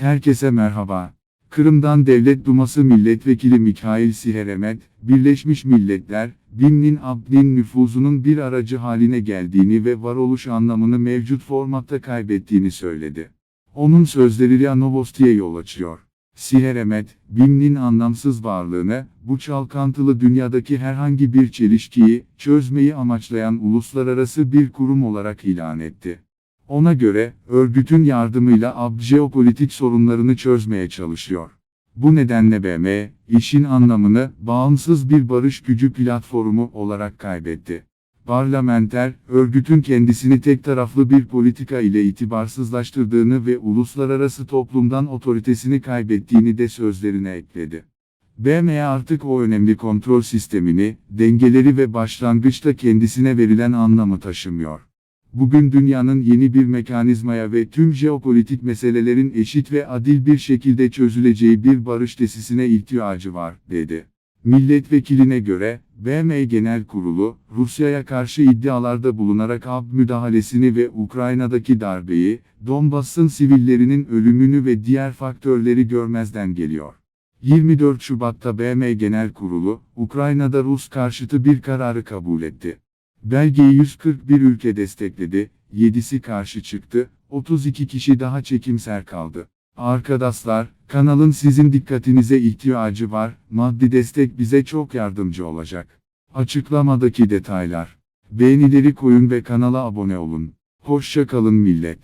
Herkese merhaba. Kırım'dan Devlet Duması Milletvekili Mikhail Siheremet, Birleşmiş Milletler, BİM'nin Abdin nüfuzunun bir aracı haline geldiğini ve varoluş anlamını mevcut formatta kaybettiğini söyledi. Onun sözleri RIA Novosti'ye yol açıyor. Siheremet, BİM'nin anlamsız varlığını, bu çalkantılı dünyadaki herhangi bir çelişkiyi, çözmeyi amaçlayan uluslararası bir kurum olarak ilan etti. Ona göre, örgütün yardımıyla AB jeopolitik sorunlarını çözmeye çalışıyor. Bu nedenle BM, işin anlamını, bağımsız bir barış gücü platformu olarak kaybetti. Parlamenter, örgütün kendisini tek taraflı bir politika ile itibarsızlaştırdığını ve uluslararası toplumdan otoritesini kaybettiğini de sözlerine ekledi. BM artık o önemli kontrol sistemini, dengeleri ve başlangıçta kendisine verilen anlamı taşımıyor. Bugün dünyanın yeni bir mekanizmaya ve tüm jeopolitik meselelerin eşit ve adil bir şekilde çözüleceği bir barış tesisine ihtiyacı var, dedi. Milletvekiline göre, BM Genel Kurulu, Rusya'ya karşı iddialarda bulunarak AB müdahalesini ve Ukrayna'daki darbeyi, Donbass'ın sivillerinin ölümünü ve diğer faktörleri görmezden geliyor. 24 Şubat'ta BM Genel Kurulu, Ukrayna'da Rus karşıtı bir kararı kabul etti. Belgeyi 141 ülke destekledi, 7'si karşı çıktı, 32 kişi daha çekimser kaldı. Arkadaşlar, kanalın sizin dikkatinize ihtiyacı var, maddi destek bize çok yardımcı olacak. Açıklamadaki detaylar. Beğenileri koyun ve kanala abone olun. Hoşça kalın millet.